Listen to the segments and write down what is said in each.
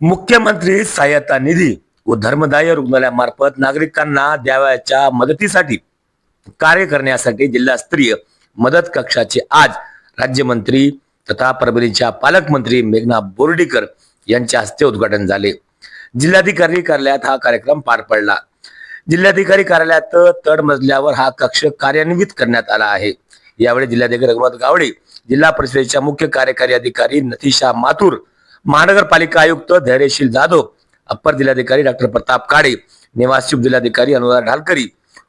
मुख्यमंत्री सहाय्यता निधी व धर्मदाय रुग्णालयामार्फत नागरिकांना द्यावयाच्या मदतीसाठी कार्य करण्यासाठी जिल्हास्तरीय मदत कक्षाचे आज राज्यमंत्री तथा परभणीच्या पालकमंत्री मेघना बोर्डीकर यांच्या हस्ते उद्घाटन झाले. जिल्हाधिकारी कार्यालयात हा कार्यक्रम पार पडला. जिल्हाधिकारी कार्यालयात तड मजल्यावर हा कक्ष कार्यान्वित करण्यात आला आहे. यावेळी जिल्हाधिकारी रघुनाथ गावडे जिल्हा परिषदेच्या मुख्य कार्यकारी अधिकारी नतिशा माथुर महानगरपालिका आयुक्त धैर्यशील जाधव अप्पर जिल्हाधिकारी डॉक्टर प्रताप काडे निवासी उपजिल्हाधिकारी अनुराग ढालकरी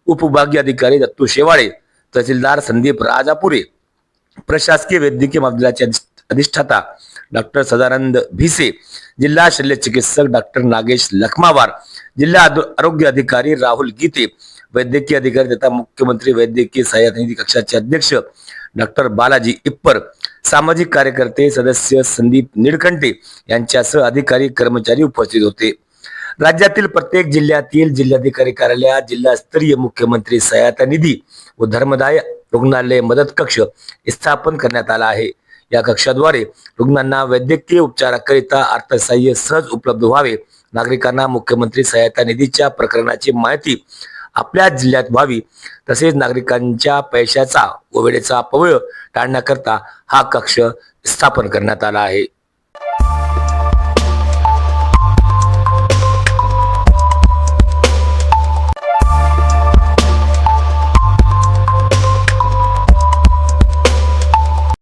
उपविभागीय अधिकारी दत्तू शेवाळे तहसीलदार संदीप राजापुरे प्रशासकीय वैद्यकीय महाविद्यालयाचे अधिष्ठ- अधिष्ठाता डॉक्टर सदानंद भिसे जिल्हा शल्य चिकित्सक डॉक्टर नागेश लखमावार जिल्हा आरोग्य अधिकारी राहुल गीते वैद्यकीय अधिकारी तथा मुख्यमंत्री वैद्यकीय सहाय्यक निधी कक्षाचे अध्यक्ष डॉक्टर बालाजी इप्पर सामाजिक कार्यकर्ते सदस्य संदीप निडकंटे यांच्यासह अधिकारी कर्मचारी उपस्थित होते. राज्यातील प्रत्येक जिल्ह्यातील जिल्हाधिकारी कार्यालयात जिल्हास्तरीय मुख्यमंत्री सहायता निधी व धर्मदाय रुग्णालय मदत कक्ष स्थापन करण्यात आला आहे. या कक्षाद्वारे रुग्णांना वैद्यकीय उपचाराकरिता अर्थसहाय्य सहज उपलब्ध व्हावे. नागरिकांना मुख्यमंत्री सहायता निधीच्या प्रकरणाची माहिती आपल्या जिल्ह्यात व्हावी. तसेच नागरिकांच्या पैशाचा व वेळेचा अपव्यय टाळण्याकरता हा कक्ष स्थापन करण्यात आला आहे.